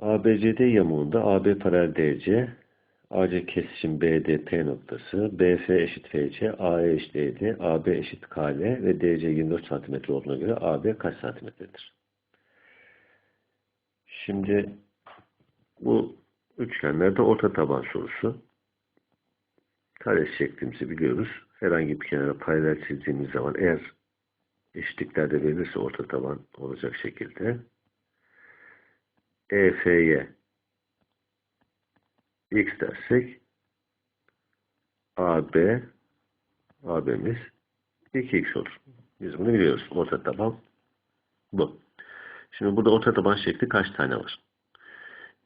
ABCD yamuğunda AB paralel DC, AC kesişim BDP noktası, BF eşit FC, AE eşit ED, AB eşit KL ve DC 24 cm olduğuna göre AB kaç santimetredir? Şimdi bu üçgenlerde orta taban sorusu. Kare şeklimizi biliyoruz. Herhangi bir kenara paralel çizdiğimiz zaman eğer eşitliklerde verilirse orta taban olacak şekilde EF'ye x dersek AB AB'miz 2x olur. Biz bunu biliyoruz. Orta taban bu. Şimdi burada orta taban şekli kaç tane var?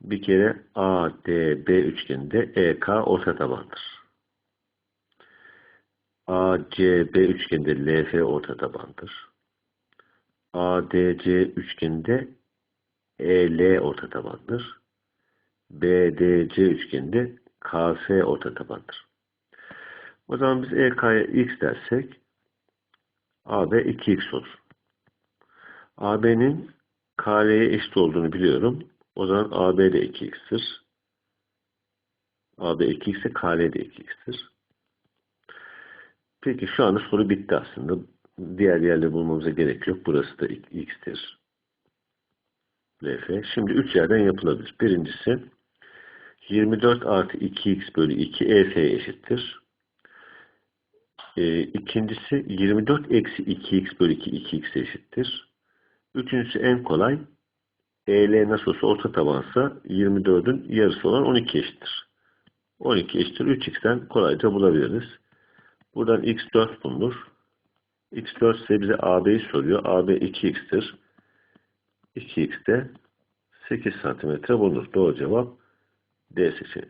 Bir kere ADB üçgeninde EK orta tabandır. ACB üçgeninde LF orta tabandır. ADC üçgeninde EL orta tabandır. BDC üçgeninde KF orta tabandır. O zaman biz EK'ya x dersek AB 2x olur. AB'nin KL'ye eşit olduğunu biliyorum. O zaman AB de 2x'tir. AB 2x ise KL de 2x'tir. Peki şu anda soru bitti aslında. Diğer yerleri bulmamıza gerek yok. Burası da x'tir. LF. Şimdi 3 yerden yapılabilir. Birincisi 24 artı 2x bölü 2 EF'ye eşittir. E, ikincisi 24 eksi 2x bölü 2 2x eşittir. Üçüncüsü en kolay. EL nasıl olsa orta tabansa 24'ün yarısı olan 12 eşittir. 12 eşittir 3x'ten kolayca bulabiliriz. Buradan x4 bulunur. x4 ise bize AB'yi soruyor. AB 2x'tir. 2x'te 8 santimetre bulunur. Doğru cevap D seçeneği.